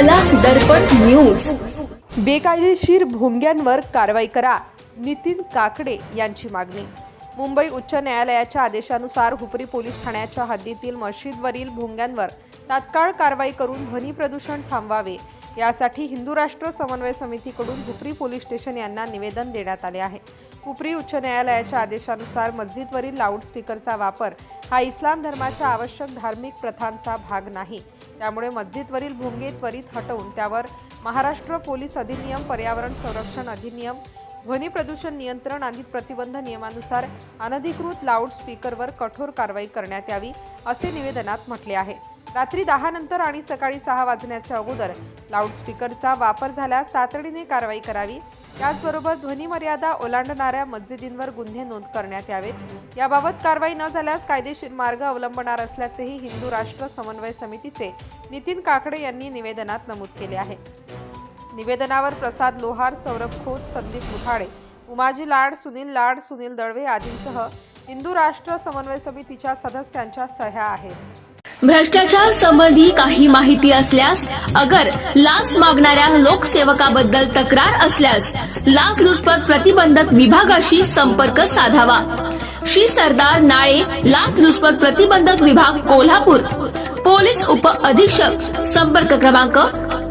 कला दर्पण न्यूज बेकायदेशीर भोंग्यांवर कारवाई करा नितीन काकडे यांची मागणी. मुंबई उच्च न्यायालयाच्या आदेशानुसार हुपरी पोलीस ठाण्याच्या हद्दीतील मशीदवरील भोंग्यांवर तात्काळ कारवाई करून ध्वनी प्रदूषण थांबवावे. यासाठी हिंदू राष्ट्र समन्वय समितीकडून हुपरी पोलीस स्टेशन यांना निवेदन देण्यात आले आहे. हुपरी उच्च न्यायालयाच्या आदेशानुसार मस्जिदवरील लाऊडस्पीकरचा वापर हा इस्लाम धर्माच्या आवश्यक धार्मिक प्रथांचा भाग नाही. त्यामुळे मस्जिदवरील भोंगे त्वरित हटवून त्यावर महाराष्ट्र पोलीस अधिनियम पर्यावरण संरक्षण अधिनियम ध्वनी प्रदूषण नियंत्रण आणि प्रतिबंध नियमानुसार अनधिकृत लाऊड स्पीकरवर कठोर कारवाई करण्यात यावी असे निवेदनात म्हटले आहे. रात्री दहा नंतर आणि सकाळी सहा वाजण्याच्या अगोदर लाऊडस्पीकरचा वापर झाल्यास तातडीने कारवाई करावी. त्याचबरोबर ध्वनीमर्यादा ओलांडणाऱ्या मस्जिदींवर गुन्हे नोंद करण्यात यावेत. याबाबत कारवाई न झाल्यास कायदेशीर मार्ग अवलंबणार असल्याचेही हिंदू राष्ट्र समन्वय समितीचे नितीन काकडे यांनी निवेदनात नमूद केले आहे. निवेदनावर प्रसाद लोहार सौरभ खोत संदीप मुठाडे उमाजी लाड सुनील लाड सुनील दळवे आदींसह हिंदू राष्ट्र समन्वय समितीच्या सदस्यांच्या सह्या आहेत. भ्रष्टाचार संबंधी काही माहिती असल्यास अगर लाच मागणाऱ्या लोकसेवकाबद्दल तक्रार असल्यास लाचलुचपत प्रतिबंधक विभागाशी संपर्क साधावा. श्री सरदार नाळे लाचलुचपत प्रतिबंधक विभाग कोल्हापूर. पोलीस उप अधीक्षक संपर्क क्रमांक